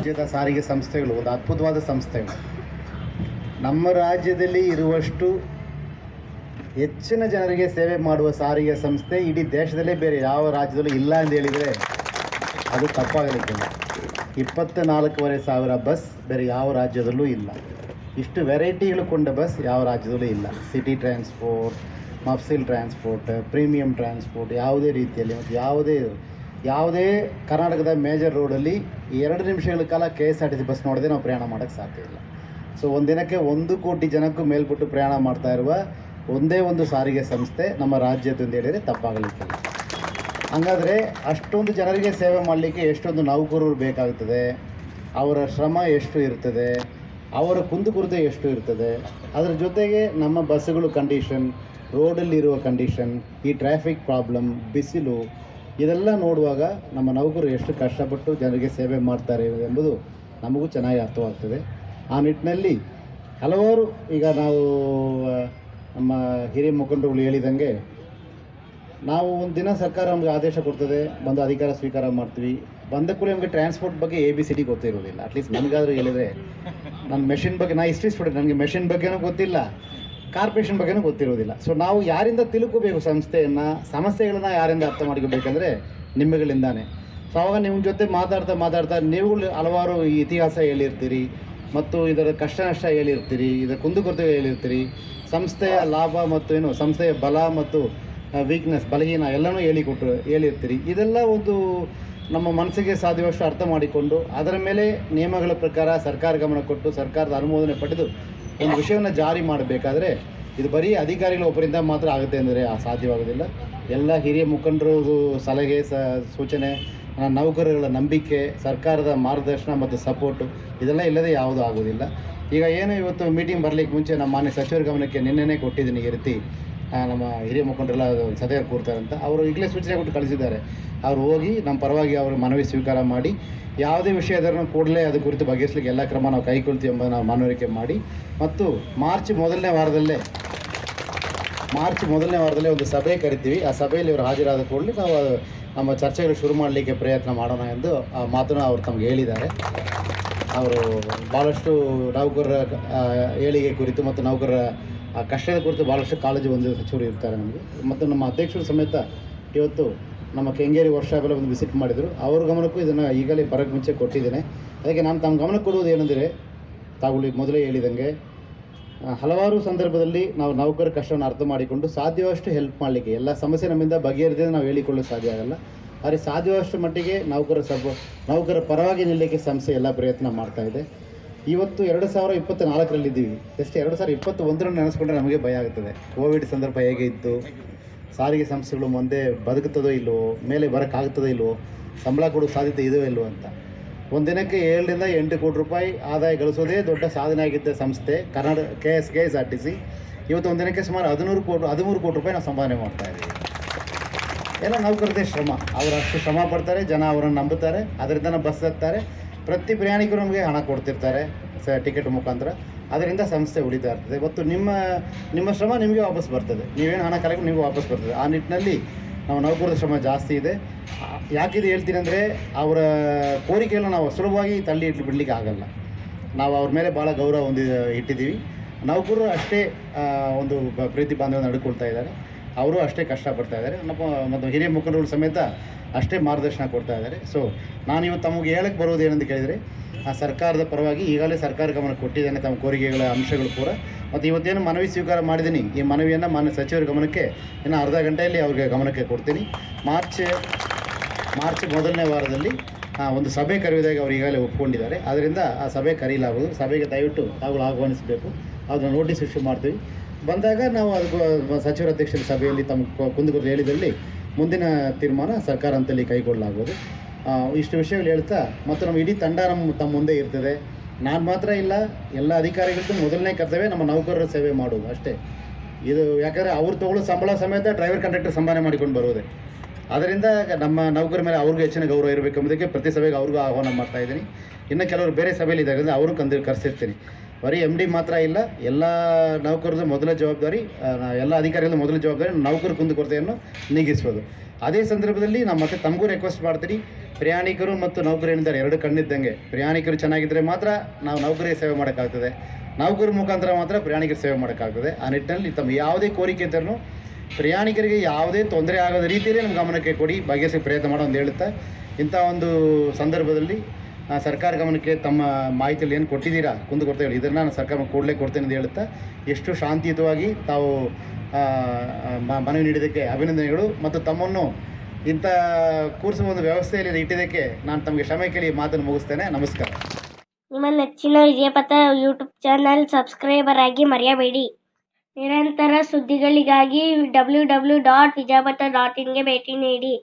ರಾಜ್ಯದ ಸಾರಿಗೆ ಸಂಸ್ಥೆಗಳು, ಒಂದು ಅದ್ಭುತವಾದ ಸಂಸ್ಥೆಗಳು. ನಮ್ಮ ರಾಜ್ಯದಲ್ಲಿ ಇರುವಷ್ಟು ಹೆಚ್ಚಿನ ಜನರಿಗೆ ಸೇವೆ ಮಾಡುವ ಸಾರಿಗೆ ಸಂಸ್ಥೆ ಇಡೀ ದೇಶದಲ್ಲೇ ಬೇರೆ, ಯಾವ ರಾಜ್ಯದಲ್ಲೂ ಇಲ್ಲ ಅಂತ ಹೇಳಿದರೆ ಅದು ತಪ್ಪಾಗಲಿಕ್ಕಿಲ್ಲ. ಇಪ್ಪತ್ತ ನಾಲ್ಕೂವರೆ ಸಾವಿರ ಬಸ್ ಬೇರೆ ಯಾವ ರಾಜ್ಯದಲ್ಲೂ ಇಲ್ಲ. ಇಷ್ಟು ವೆರೈಟಿಗಳು ಕೊಂಡ ಬಸ್ ಯಾವ ರಾಜ್ಯದಲ್ಲೂ ಇಲ್ಲ. City transport, mofussil transport, premium transport, ಯಾವುದೇ ರೀತಿಯಲ್ಲಿ ಮತ್ತು ಯಾವುದೇ ಯಾವುದೇ ಕರ್ನಾಟಕದ ಮೇಜರ್ ರೋಡಲ್ಲಿ ಎರಡು ನಿಮಿಷಗಳ ಕಾಲ K S R T C bus ನೋಡದೆ ನಾವು ಪ್ರಯಾಣ ಮಾಡೋಕ್ಕೆ ಸಾಧ್ಯ ಇಲ್ಲ. ಸೊ ಒಂದಿನಕ್ಕೆ ಒಂದು ಕೋಟಿ ಜನಕ್ಕೂ ಮೇಲ್ಪಟ್ಟು ಪ್ರಯಾಣ ಮಾಡ್ತಾ ಇರುವ ಒಂದೇ ಒಂದು ಸಾರಿಗೆ ಸಂಸ್ಥೆ ನಮ್ಮ ರಾಜ್ಯದ್ದು ಅಂತ ಹೇಳಿದರೆ ತಪ್ಪಾಗಲಿಕ್ಕಿಲ್ಲ. ಹಾಗಾದರೆ ಅಷ್ಟೊಂದು ಜನರಿಗೆ ಸೇವೆ ಮಾಡಲಿಕ್ಕೆ ಎಷ್ಟೊಂದು ನೌಕರರು ಬೇಕಾಗ್ತದೆ, ಅವರ ಶ್ರಮ ಎಷ್ಟು ಇರ್ತದೆ, ಅವರ ಕುಂದುಕೊರತೆ ಎಷ್ಟು ಇರ್ತದೆ, ಅದರ ಜೊತೆಗೆ ನಮ್ಮ ಬಸ್ಸುಗಳು ಕಂಡೀಷನ್ ರೋಡಲ್ಲಿರುವ ಕಂಡೀಷನ್ ಈ ಟ್ರಾಫಿಕ್ ಪ್ರಾಬ್ಲಮ್ ಬಿಸಿಲು ಇದೆಲ್ಲ ನೋಡುವಾಗ ನಮ್ಮ ನೌಕರರು ಎಷ್ಟು ಕಷ್ಟಪಟ್ಟು ಜನರಿಗೆ ಸೇವೆ ಮಾಡ್ತಾರೆ ಎಂಬುದು ನಮಗೂ ಚೆನ್ನಾಗಿ ಅರ್ಥವಾಗ್ತದೆ. ಆ ನಿಟ್ಟಿನಲ್ಲಿ ಹಲವಾರು ಈಗ ನಾವು ನಮ್ಮ ಹಿರಿಯ ಮುಖಂಡರುಗಳು ಹೇಳಿದಂಗೆ ನಾವು ಒಂದು ದಿನ ಸರ್ಕಾರ ನಮಗೆ ಆದೇಶ ಕೊಡ್ತದೆ, ಬಂದು ಅಧಿಕಾರ ಸ್ವೀಕಾರ ಮಾಡ್ತೀವಿ. ಬಂದ ಕೂಡ ನಮಗೆ ಟ್ರಾನ್ಸ್ಪೋರ್ಟ್ ಬಗ್ಗೆ ಎ ಬಿ ಸಿ ಡಿ ಗೊತ್ತಿರೋದಿಲ್ಲ. ಅಟ್ಲೀಸ್ಟ್ ನನಗಾದರೂ ಹೇಳಿದರೆ, ನನ್ನ ಮೆಷಿನ್ ಬಗ್ಗೆ ನಾನು ಇಷ್ಟು ಸ್ಟೂಡೆಂಟ್ ನನಗೆ ಮೆಷಿನ್ ಬಗ್ಗೆನೂ ಗೊತ್ತಿಲ್ಲ. ಕಾರ್ಪೊರೇಷನ್ ಬಗ್ಗೆನೂ ಗೊತ್ತಿರೋದಿಲ್ಲ. ಸೊ ನಾವು ಯಾರಿಂದ ತಿಳ್ಕೋಬೇಕು ಸಂಸ್ಥೆಯನ್ನು, ಸಮಸ್ಯೆಗಳನ್ನ ಯಾರಿಂದ ಅರ್ಥ ಮಾಡ್ಕೋಬೇಕಂದ್ರೆ ನಿಮ್ಮಗಳಿಂದಾನೆ. ಸೊ ಅವಾಗ ನಿಮ್ಮ ಜೊತೆ ಮಾತಾಡ್ತಾ ಮಾತಾಡ್ತಾ ನೀವುಗಳು ಹಲವಾರು ಈ ಇತಿಹಾಸ ಹೇಳಿರ್ತೀರಿ, ಮತ್ತು ಇದರ ಕಷ್ಟ ನಷ್ಟ ಹೇಳಿರ್ತೀರಿ, ಇದರ ಕುಂದುಕೊರತೆ ಹೇಳಿರ್ತೀರಿ. ಸಂಸ್ಥೆಯ ಲಾಭ ಮತ್ತು ಏನು, ಸಂಸ್ಥೆಯ ಬಲ ಮತ್ತು ವೀಕ್ನೆಸ್ ಬಲಹೀನ ಎಲ್ಲನೂ ಹೇಳಿಕೊಟ್ಟು ಹೇಳಿರ್ತೀರಿ. ಇದೆಲ್ಲ ಒಂದು ನಮ್ಮ ಮನಸ್ಸಿಗೆ ಸಾಧ್ಯವಷ್ಟು ಅರ್ಥ ಮಾಡಿಕೊಂಡು, ಅದರ ಮೇಲೆ ನಿಯಮಗಳ ಪ್ರಕಾರ ಸರ್ಕಾರ ಗಮನ ಕೊಟ್ಟು, ಸರ್ಕಾರದ ಅನುಮೋದನೆ ಪಡೆದು ಒಂದು ವಿಷಯವನ್ನು ಜಾರಿ ಮಾಡಬೇಕಾದ್ರೆ ಇದು ಬರೀ ಅಧಿಕಾರಿಗಳ ಒಬ್ಬರಿಂದ ಮಾತ್ರ ಆಗುತ್ತೆ ಅಂದರೆ ಸಾಧ್ಯವಾಗೋದಿಲ್ಲ. ಎಲ್ಲ ಹಿರಿಯ ಮುಖಂಡರು ಸಲಹೆ, ಸ, ಸೂಚನೆ ನೌಕರರುಗಳ ನಂಬಿಕೆ, ಸರ್ಕಾರದ ಮಾರ್ಗದರ್ಶನ ಮತ್ತು ಸಪೋರ್ಟು ಇದೆಲ್ಲ ಇಲ್ಲದೆ ಯಾವುದೂ ಆಗೋದಿಲ್ಲ. ಈಗ ಏನು ಇವತ್ತು ಮೀಟಿಂಗ್ ಬರಲಿಕ್ಕೆ ಮುಂಚೆ ನಮ್ಮ ಮಾನ್ಯ ಸಚಿವರ ಗಮನಕ್ಕೆ ನಿನ್ನೆನೇ ಕೊಟ್ಟಿದ್ದೀನಿ ಈ ರೀತಿ. ನಮ್ಮ ಹಿರಿಯ ಮುಖಂಡರೆಲ್ಲ ಕೂರ್ತಾರೆ ಅಂತ ಅವರು ಈಗಲೇ ಸೂಚನೆ ಕೊಟ್ಟು ಕಳಿಸಿದ್ದಾರೆ. ಅವ್ರು ಹೋಗಿ ನಮ್ಮ ಪರವಾಗಿ ಅವರು ಮನವಿ ಸ್ವೀಕಾರ ಮಾಡಿ, ಯಾವುದೇ ವಿಷಯ ಅದನ್ನು ಕೂಡಲೇ ಅದು ಕುರಿತು ಬಗೆಹರಿಸಲಿಕ್ಕೆ ಎಲ್ಲ ಕ್ರಮ ನಾವು ಕೈಗೊಳ್ತೀವಿ ಎಂಬ ನಾವು ಮನವರಿಕೆ ಮಾಡಿ. ಮತ್ತು ಮಾರ್ಚ್ ಮೊದಲನೇ ವಾರದಲ್ಲೇ, ಮಾರ್ಚ್ ಮೊದಲನೇ ವಾರದಲ್ಲೇ ಒಂದು ಸಭೆ ಕರಿತೀವಿ. ಆ ಸಭೆಯಲ್ಲಿ ಇವರು ಹಾಜರಾದ ಕೂಡಲೇ ನಾವು ನಮ್ಮ ಚರ್ಚೆಗಳು ಶುರು ಮಾಡಲಿಕ್ಕೆ ಪ್ರಯತ್ನ ಮಾಡೋಣ ಎಂದು ಆ ಮಾತನ್ನು ಅವರು ತಮಗೆ ಹೇಳಿದ್ದಾರೆ. ಅವರು ಭಾಳಷ್ಟು ನೌಕರರ ಏಳಿಗೆ ಕುರಿತು ಮತ್ತು ನೌಕರರ ಆ, ಕಷ್ಟದ ಕುರಿತು ಭಾಳಷ್ಟು ಕಾಳಜಿ ಹೊಂದಿದ ಸಚಿವರು ಇರ್ತಾರೆ ನಮಗೆ. ಮತ್ತು ನಮ್ಮ ಅಧ್ಯಕ್ಷರು ಸಮೇತ ಇವತ್ತು ನಮ್ಮ ಕೆಂಗೇರಿ ವರ್ಷಾಪೆಲ್ಲ ಒಂದು ವಿಸಿಟ್ ಮಾಡಿದರು. ಅವ್ರ ಗಮನಕ್ಕೂ ಇದನ್ನು ಈಗಲೇ ಬರೋಕ್ಕೆ ಮುಂಚೆ ಕೊಟ್ಟಿದ್ದೇನೆ. ಅದಕ್ಕೆ ನಾನು ತಮ್ಮ ಗಮನಕ್ಕೆ ಕೊಡುವುದು ಏನೆಂದರೆ ತಾವುಗಳಿಗೆ ಮೊದಲೇ ಹೇಳಿದಂಗೆ ಹಲವಾರು ಸಂದರ್ಭದಲ್ಲಿ ನಾವು ನೌಕರ ಕಷ್ಟವನ್ನು ಅರ್ಥ ಮಾಡಿಕೊಂಡು ಸಾಧ್ಯವಷ್ಟು ಹೆಲ್ಪ್ ಮಾಡಲಿಕ್ಕೆ ಎಲ್ಲ ಸಮಸ್ಯೆ ನಮ್ಮಿಂದ ಬಗೆಹರಿದೇ ನಾವು ಹೇಳಿಕೊಳ್ಳಲು ಸಾಧ್ಯ ಆಗಲ್ಲ. ಆದರೆ ಸಾಧ್ಯವಷ್ಟು ಮಟ್ಟಿಗೆ ನೌಕರ ಸಬ್ ನೌಕರ ಪರವಾಗಿ ನಿಲ್ಲಕ್ಕೆ ಸಂಸ್ಥೆ ಎಲ್ಲ ಪ್ರಯತ್ನ ಮಾಡ್ತಾ ಇದೆ. ಇವತ್ತು ಎರಡು ಸಾವಿರ ಇಪ್ಪತ್ತ ನಾಲ್ಕರಲ್ಲಿದ್ದೀವಿ ಜಸ್ಟ್ ಎರಡು ಸಾವಿರ ಇಪ್ಪತ್ತು ಒಂದರನ್ನು ನೆನೆಸ್ಕೊಂಡ್ರೆ ನಮಗೆ ಭಯ ಆಗುತ್ತದೆ ಕೋವಿಡ್ ಸಂದರ್ಭ ಹೇಗೆ ಇತ್ತು? ಸಾರಿಗೆ ಸಂಸ್ಥೆಗಳು ಮುಂದೆ ಬದುಕುತ್ತದೋ ಇಲ್ವೋ? ಮೇಲೆ ಬರೋಕ್ಕಾಗ್ತದೋ ಇಲ್ವೋ? ಸಂಬಳ ಕೊಡೋ ಸಾಧ್ಯತೆ ಇದೆಯೋ ಇಲ್ಲವೋ ಅಂತ. ಒಂದಿನಕ್ಕೆ ಏಳರಿಂದ ಎಂಟು ಕೋಟಿ ರೂಪಾಯಿ ಆದಾಯ ಗಳಿಸೋದೇ ದೊಡ್ಡ ಸಾಧನೆ ಆಗಿದ್ದ ಸಂಸ್ಥೆ, Karnataka K S K S R T C ಇವತ್ತು ಒಂದಿನಕ್ಕೆ ಸುಮಾರು ಹದಿನೂರು ಕೋಟಿ, ಹದಿಮೂರು ಕೋಟಿ ರೂಪಾಯಿ ನಾವು ಸಂಪಾದನೆ ಮಾಡ್ತಾ ಇದ್ದೀವಿ. ಎಲ್ಲ ನೌಕರದೇ ಶ್ರಮ. ಅವರಷ್ಟು ಶ್ರಮ ಪಡ್ತಾರೆ, ಜನ ಅವರನ್ನು ನಂಬುತ್ತಾರೆ, ಅದರಿಂದ ಬಸ್ ಹತ್ತಾರೆ. ಪ್ರತಿ ಪ್ರಯಾಣಿಕರು ನಮಗೆ ಹಣ ಕೊಡ್ತಿರ್ತಾರೆ, ಸ ಟಿಕೆಟ್ ಮುಖಾಂತರ. ಅದರಿಂದ ಸಂಸ್ಥೆ ಉಳಿತಾ ಇರ್ತದೆ. ಇವತ್ತು ನಿಮ್ಮ ನಿಮ್ಮ ಶ್ರಮ ನಿಮಗೆ ವಾಪಸ್ ಬರ್ತದೆ. ನೀವೇನು ಹಣ ಕಲೆಕ್ಟ್ ನಿಮಗೆ ವಾಪಸ್ ಬರ್ತದೆ. ಆ ನಿಟ್ಟಿನಲ್ಲಿ ನಾವು ನೌಕರರ ಶ್ರಮ ಜಾಸ್ತಿ ಇದೆ. ಯಾಕಿದು ಹೇಳ್ತೀನಿ ಅಂದರೆ, ಅವರ ಕೋರಿಕೆಯನ್ನು ನಾವು ಸುಲಭವಾಗಿ ತಳ್ಳಿ ಇಟ್ಟು ಬಿಡಲಿಕ್ಕೆ ಆಗಲ್ಲ. ನಾವು ಅವ್ರ ಮೇಲೆ ಭಾಳ ಗೌರವ ಹೊಂದಿ, ಇಟ್ಟಿದ್ದೀವಿ. ನೌಕರರು ಅಷ್ಟೇ ಒಂದು ಪ್ರೀತಿ ಬಾಂಧವ್ಯ ನಡ್ಕೊಳ್ತಾ ಇದ್ದಾರೆ. ಅವರು ಅಷ್ಟೇ ಕಷ್ಟಪಡ್ತಾ ಇದ್ದಾರೆ. ನಮ್ಮ ಮತ್ತು ಹಿರಿಯ ಮುಖಂಡರು ಸಮೇತ ಅಷ್ಟೇ ಮಾರ್ಗದರ್ಶನ ಕೊಡ್ತಾ ಇದ್ದಾರೆ. ಸೊ ನಾನು ಇವತ್ತು ತಮಗೆ ಹೇಳಕ್ಕೆ ಬರೋದು ಏನಂತ ಕೇಳಿದರೆ, ಆ ಸರ್ಕಾರದ ಪರವಾಗಿ ಈಗಾಗಲೇ ಸರ್ಕಾರ ಗಮನ ಕೊಟ್ಟಿದ್ದೇನೆ, ತಮ್ಮ ಕೋರಿಕೆಗಳ ಅಂಶಗಳು ಕೂಡ. ಮತ್ತು ಇವತ್ತೇನು ಮನವಿ ಸ್ವೀಕಾರ ಮಾಡಿದ್ದೀನಿ. ಈ ಮನವಿಯನ್ನು ಮಾನ್ಯ ಸಚಿವರ ಗಮನಕ್ಕೆ ಇನ್ನು ಅರ್ಧ ಗಂಟೆಯಲ್ಲಿ ಅವ್ರಿಗೆ ಗಮನಕ್ಕೆ ಕೊಡ್ತೀನಿ. ಮಾರ್ಚ್ ಮಾರ್ಚ್ ಮೊದಲನೇ ವಾರದಲ್ಲಿ ಒಂದು ಸಭೆ ಕರೆಯುವುದಾಗಿ ಅವರು ಈಗಾಗಲೇ ಒಪ್ಕೊಂಡಿದ್ದಾರೆ. ಅದರಿಂದ ಆ ಸಭೆ ಕರೀಲಾಗುವುದು ಸಭೆಗೆ ದಯವಿಟ್ಟು ತಾವುಗಳು ಆಹ್ವಾನಿಸಬೇಕು. ಅದನ್ನು ನೋಟಿಸ್ ಇಶ್ಯೂ ಮಾಡ್ತೀವಿ. ಬಂದಾಗ ನಾವು ಅದಕ್ಕೆ ಸಚಿವರ ಅಧ್ಯಕ್ಷರ ಸಭೆಯಲ್ಲಿ ತಮ್ಮ ಕು- ಕುಂದುಕೊರತೆ ಹೇಳಿದಲ್ಲಿ ಮುಂದಿನ ತೀರ್ಮಾನ ಸರ್ಕಾರ ಅಂತಲ್ಲಿ ಕೈಗೊಳ್ಳಲಾಗುವುದು. ಇಷ್ಟು ವಿಷಯಗಳು ಹೇಳ್ತಾ ಮತ್ತು ನಮ್ಮ ಇಡೀ ತಂಡ ನಮ್ಮ ತಮ್ಮ ಮುಂದೆ ಇರ್ತದೆ. ನಾನು ಮಾತ್ರ ಇಲ್ಲ, ಎಲ್ಲ ಅಧಿಕಾರಿಗಳಿಗೂ ಮೊದಲನೇ ಕರ್ತವ್ಯ ನಮ್ಮ ನೌಕರರ ಸೇವೆ ಮಾಡುವುದು ಅಷ್ಟೇ. ಇದು ಯಾಕಂದರೆ ಅವ್ರು ತಗೊಳ್ಳೋ ಸಂಬಳ ಸಮೇತ ಡ್ರೈವರ್ ಕಂಡಕ್ಟರ್ ಸಂಭಾವನೆ ಮಾಡಿಕೊಂಡು ಬರುವುದೇ ಅದರಿಂದ ನಮ್ಮ ನೌಕರ ಮೇಲೆ ಅವ್ರಿಗೂ ಹೆಚ್ಚಿನ ಗೌರವ ಇರಬೇಕೆಂಬುದಕ್ಕೆ ಪ್ರತಿ ಸಭೆಗೆ ಅವ್ರಿಗೂ ಆಹ್ವಾನ ಮಾಡ್ತಾ ಇದ್ದೀನಿ. ಇನ್ನು ಕೆಲವರು ಬೇರೆ ಸಭೆಯಲ್ಲಿ ಇದ್ದಾರೆ, ಅಂದರೆ ಅವರು ಕಂದು ಕರೆಸಿರ್ತೀನಿ. ಬರೀ ಎಂ ಡಿ ಮಾತ್ರ ಇಲ್ಲ, ಎಲ್ಲ ನೌಕರದ ಮೊದಲ ಜವಾಬ್ದಾರಿ ಎಲ್ಲ ಅಧಿಕಾರಿಗಳ ಮೊದಲ ಜವಾಬ್ದಾರಿ ನೌಕರ ಕುಂದುಕೊರತೆಯನ್ನು ನೀಗಿಸ್ಬೋದು. ಅದೇ ಸಂದರ್ಭದಲ್ಲಿ ನಾವು ಮತ್ತೆ ತಮಗೂ ರಿಕ್ವೆಸ್ಟ್ ಮಾಡ್ತೀನಿ. ಪ್ರಯಾಣಿಕರು ಮತ್ತು ನೌಕರು ಏನಿದ್ದಾರೆ, ಎರಡು ಕಣ್ಣಿದ್ದಂಗೆ. ಪ್ರಯಾಣಿಕರು ಚೆನ್ನಾಗಿದ್ದರೆ ಮಾತ್ರ ನಾವು ನೌಕರಿಗೆ ಸೇವೆ ಮಾಡೋಕ್ಕಾಗ್ತದೆ. ನೌಕರ ಮುಖಾಂತರ ಮಾತ್ರ ಪ್ರಯಾಣಿಕರ ಸೇವೆ ಮಾಡೋಕ್ಕಾಗ್ತದೆ. ಆ ನಿಟ್ಟಿನಲ್ಲಿ ತಮ್ಮ ಯಾವುದೇ ಕೋರಿಕೆ ಇದ್ದರೂ ಪ್ರಯಾಣಿಕರಿಗೆ ಯಾವುದೇ ತೊಂದರೆ ಆಗದ ರೀತಿಯಲ್ಲಿ ನಮ್ಮ ಗಮನಕ್ಕೆ ಕೊಡಿ. ಬಗೆಹರಿಸಿ ಪ್ರಯತ್ನ ಮಾಡೋ ಅಂತ ಹೇಳುತ್ತಾ, ಇಂಥ ಒಂದು ಸಂದರ್ಭದಲ್ಲಿ ಸರ್ಕಾರ ಗಮನಕ್ಕೆ ತಮ್ಮ ಮಾಹಿತಿಯಲ್ಲಿ ಏನು ಕೊಟ್ಟಿದ್ದೀರಾ? ಕುಂದು ಕೊಡ್ತೇವೆ ಇದನ್ನು ನಾನು ಸರ್ಕಾರ ಕೂಡಲೇ ಕೊಡ್ತೇನೆ ಅಂತ ಹೇಳುತ್ತಾ, ಎಷ್ಟು ಶಾಂತಿಯುತವಾಗಿ ತಾವು ಮನವಿ ನೀಡಿದ್ದಕ್ಕೆ, ಅಭಿನಂದನೆಗಳು ಮತ್ತು ತಮ್ಮನ್ನು ಇಂಥ ಕೂರಿಸುವ ಒಂದು ವ್ಯವಸ್ಥೆಯಲ್ಲಿ ಇಟ್ಟಿದ್ದಕ್ಕೆ ನಾನು ತಮಗೆ ಕ್ಷಮೆ ಕೇಳಿ ಮಾತನ್ನು ಮುಗಿಸ್ತೇನೆ. ನಮಸ್ಕಾರ. ನಿಮ್ಮ ನೆಚ್ಚಿನ ವಿಜಯಪಥ ಯೂಟ್ಯೂಬ್ ಚಾನಲ್ ಸಬ್ಸ್ಕ್ರೈಬರ್ ಆಗಿ ಮರೆಯಬೇಡಿ. ನಿರಂತರ ಸುದ್ದಿಗಳಿಗಾಗಿ W W dot Vijayapatha dot ಇನ್ಗೆ ಭೇಟಿ ನೀಡಿ.